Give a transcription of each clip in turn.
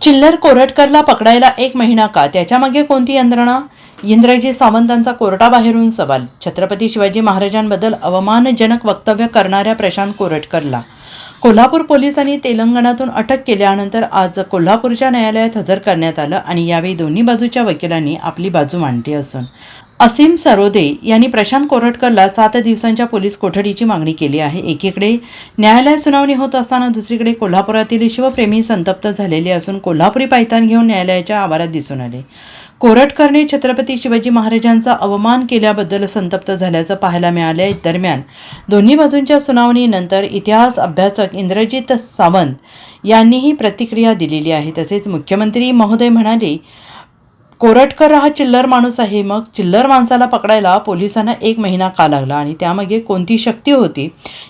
चिल्लर कोरटकरला पकडायला एक महिना का? त्याच्यामागे कोणती यंत्रणा? इंद्रजी सावंतांचा कोर्टाबाहेरून सवाल छत्रपती शिवाजी महाराजांबद्दल अवमानजनक वक्तव्य करणाऱ्या प्रशांत कोरटकरला. कोल्हापूर पोलिसांनी तेलंगणातून अटक केल्यानंतर आज कोल्हापूरच्या न्यायालयात हजर करण्यात आलं आणि यावेळी दोन्ही बाजूच्या वकिलांनी आपली बाजू मांडली असून असीम सरोदे यांनी प्रशांत कोरटकरला सात दिवसांच्या पोलीस कोठडीची मागणी केली आहे. एकीकडे न्यायालयात सुनावणी होत असताना दुसरीकडे कोल्हापुरातील शिवप्रेमी संतप्त झालेले असून कोल्हापुरी पायतान घेऊन न्यायालयाच्या आवारात दिसून आले. कोरटकरने छत्रपती शिवाजी महाराजांचा अवमान केल्याबद्दल संतप्त झाल्याचं पाहायला मिळाले दरम्यान दोन्ही बाजूंच्या सुनावणीनंतर इतिहास अभ्यासक इंद्रजित सावंत यांनीही प्रतिक्रिया दिलेली आहे. तसेच मुख्यमंत्री महोदय म्हणाले कोरटकर हा चिल्लर माणूस आहे. मग चिल्लर माणसाला पकडायला पोलिसांना एक महिना का लागला आणि त्यामागे कोणती शक्ती होती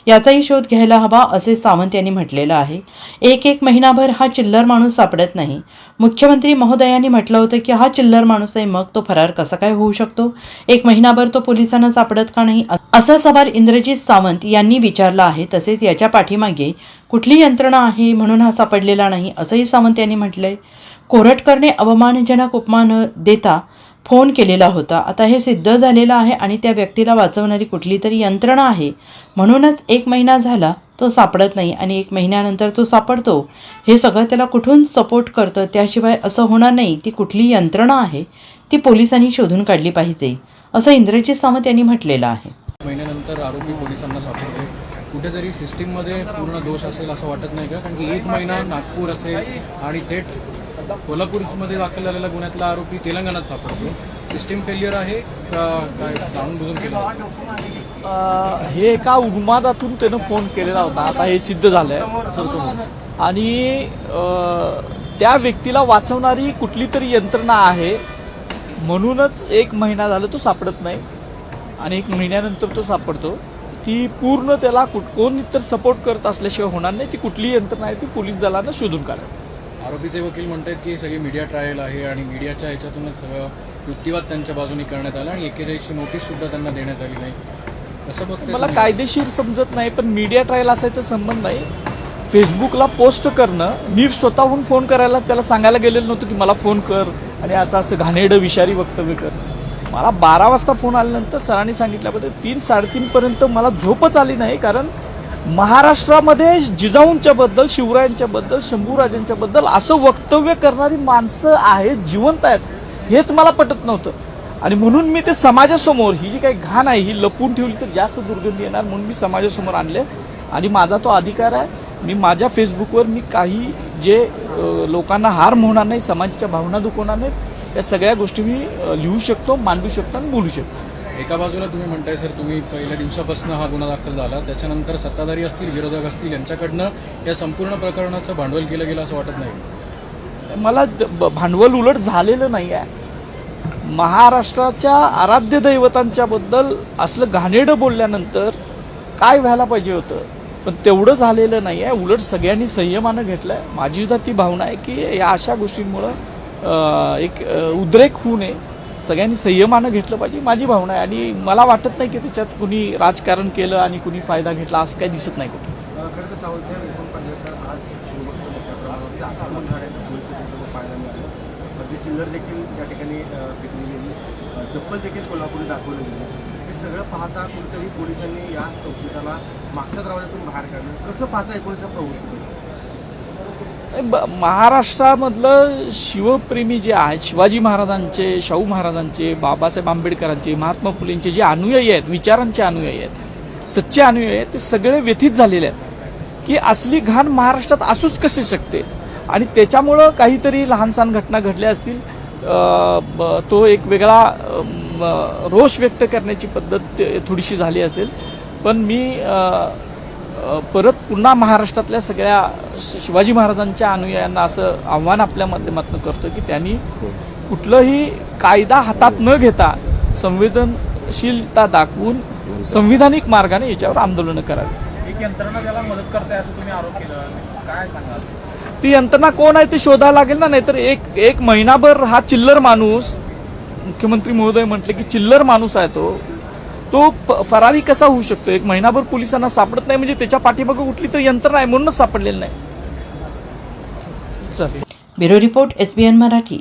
याचाही शोध घ्यायला हवा असे सावंत यांनी म्हटलेलं आहे. एक एक महिनाभर हा चिल्लर माणूस सापडत नाही. मुख्यमंत्री महोदयांनी म्हटलं होतं की हा चिल्लर माणूस आहे मग तो फरार कसा काय होऊ शकतो? एक महिनाभर तो पोलिसांना सापडत का नाही? असा सवाल इंद्रजित सावंत यांनी विचारला आहे. तसेच याच्या पाठीमागे कुठली यंत्रणा आहे म्हणून हा सापडलेला नाही असंही सावंत यांनी म्हटलंय. कोरटकरने अवमानजनक उपमान देता फोन केलेला होता. आता हे सिद्ध झालेलं आहे आणि त्या व्यक्तीला वाचवणारी कुठली तरी यंत्रणा आहे. म्हणूनच एक महिना झाला तो सापडत नाही आणि एक महिन्यानंतर तो सापडतो. हे सगळं त्याला कुठून सपोर्ट करतं? त्याशिवाय असं होणार नाही. ती कुठली यंत्रणा आहे? ती पोलिसांनी शोधून काढली पाहिजे असं इंद्रजित सावंत यांनी म्हटलेलं आहे. महिन्यानंतर आरोपी पोलिसांना सापडतोय कुठेतरी सिस्टीममध्ये पूर्ण दोष असेल असं वाटत नाही का? कारण की एक महिना नागपूर असेल आणि थेट कोल्हापूरमध्ये दाखल झालेला गुन्ह्यातला आरोपी तेलंगणात सापडतो. सिस्टीम फेल्युअर आहे का काय जाणून बुजून केलं? हे एका उन्मादातून त्यानं फोन केलेला होता. आता हे सिद्ध झालंय. सरसमोर आणि त्या व्यक्तीला वाचवणारी कुठली तरी यंत्रणा आहे. म्हणूनच एक महिना झाला तो सापडत नाही. आणि एक महिन्यानंतर तो सापडतो. ती पूर्ण त्याला कुठ- कोण इतर सपोर्ट करत असल्याशिवाय होणार नाही. ती कुठली यंत्रणा आहे ती पोलीस दलानं शोधून काढावी. आरोपीचे वकील म्हणतात की सगळी मीडिया ट्रायल आहे आणि मीडियाच्या ह्याच्यातूनच सगळं युक्तिवाद त्यांच्या बाजूनी करण्यात आला आणि एकेरीची नोटीस सुद्धा त्यांना देण्यात आली नाही. कसं बघते मला कायदेशीर समजत नाही पण मीडिया ट्रायल असायचा संबंध नाही. फेसबुकला पोस्ट करणं मी स्वतःहून फोन करायला त्याला सांगायला गेलेलं नव्हतं की मला फोन कर आणि असं असं घाणेरडं विषारी वक्तव्य कर. मला बारा वाजता फोन आल्यानंतर सरांनी सांगितल्याबद्दल तीन साडेतीन पर्यंत मला झोपच आली नाही कारण महाराष्ट्रामध्ये जिजाऊंच्या बद्दल शिवरायांच्या बद्दल शंभूराजांच्या बद्दल असं वक्तव्य करणारी माणसं आहेत जिवंत आहेत हेच मला पटत नव्हतं. आणि म्हणून मी ते समाजासमोर ही जी काही घाण आहे ही लपवून ठेवली तर जास्त दुर्गंधी येणार म्हणून मी समाजासमोर आणले. आणि माझा तो अधिकार आहे. मी माझ्या फेसबुकवर मी काही जे लोकांना हार्म होणार नाही समाजाच्या भावना दुखवणार नाहीत या सगळ्या गोष्टी मी लिहू शकतो मांडू शकतो आणि बोलू शकतो. एका बाजूला तुम्ही म्हणताय सर तुम्ही पहिल्या दिवसापासून हा गुन्हा दाखल झाला. त्याच्यानंतर सत्ताधारी असतील विरोधक असतील यांच्याकडनं या संपूर्ण प्रकरणाचं भांडवल केलं गेलं असं वाटत नाही. मला द- ब- भांडवल उलट झालेलं नाही आहे महाराष्ट्राच्या आराध्य दैवतांच्या बद्दल असलं घाणेरडं बोलल्यानंतर काय व्हायला पाहिजे होतं? पण तेवढं झालेलं नाही आहे उलट सगळ्यांनी संयमानं घेतलंय. माझी सुद्धा ती भावना आहे की या अशा गोष्टींमुळं एक उद्रेक होऊ नये. सगळ्यांनी संयमानं घेतलं पाहिजे. माझी भावना आहे. आणि मला वाटत नाही की त्याच्यात कुणी राजकारण केलं आणि कुणी फायदा घेतला असं काही दिसत नाही कुठे. खरं तर आज पण चिल्लर देखील त्या ठिकाणी फेकली गेली. चप्पल देखील कोल्हापुरी दाखवली गेली. हे सगळं पाहता कुठेतरी पोलिसांनी या संशयिताला मागच्या दरवाजातून बाहेर काढलं. कसं पाहता एकोणीसच्या प्रवृत्ती महाराष्ट्रामधलं शिवप्रेमी जे आहेत शिवाजी महाराजांचे शाहू महाराजांचे बाबासाहेब आंबेडकरांचे महात्मा फुलेंचे जे अनुयायी आहेत विचारांचे अनुयायी आहेत सच्चे अनुयायी आहेत ते सगळे व्यथित झालेले आहेत. की असली घाण महाराष्ट्रात असूच कसे शकते? आणि त्याच्यामुळं काहीतरी लहानसहान घटना घडल्या असतील. ब- तो एक वेगळा रोष व्यक्त करण्याची पद्धत ते- थोडीशी झाली असेल. पण मी परत पुन्हा महाराष्ट्रातल्या सगळ्या शि- शिवाजी महाराजांच्या अनुयायांना असं आव्हान आपल्या माध्यमातून करतो की त्यांनी कुठलंही कायदा हातात न घेता संवेदनशीलता दाखवून संविधानिक मार्गाने याच्यावर आंदोलनं करावी. एक यंत्रणा त्याला मदत करते असं तुम्ही आरोप केला. काय सांगाल? ती यंत्रणा कोण आहे ते शोधायला लागेल ना? नाहीतर एक एक महिनाभर हा चिल्लर माणूस मुख्यमंत्री महोदय म्हटले की चिल्लर माणूस आहे तो. तो प- फरारी कसा होऊ शकतो? एक महिनाभर पोलिसांना सापडत नाही म्हणजे त्याच्या पाठीमागे कुठली तरी यंत्रणा आहे म्हणूनच सापडलेलं नाही. चल bureau report S B N Marathi.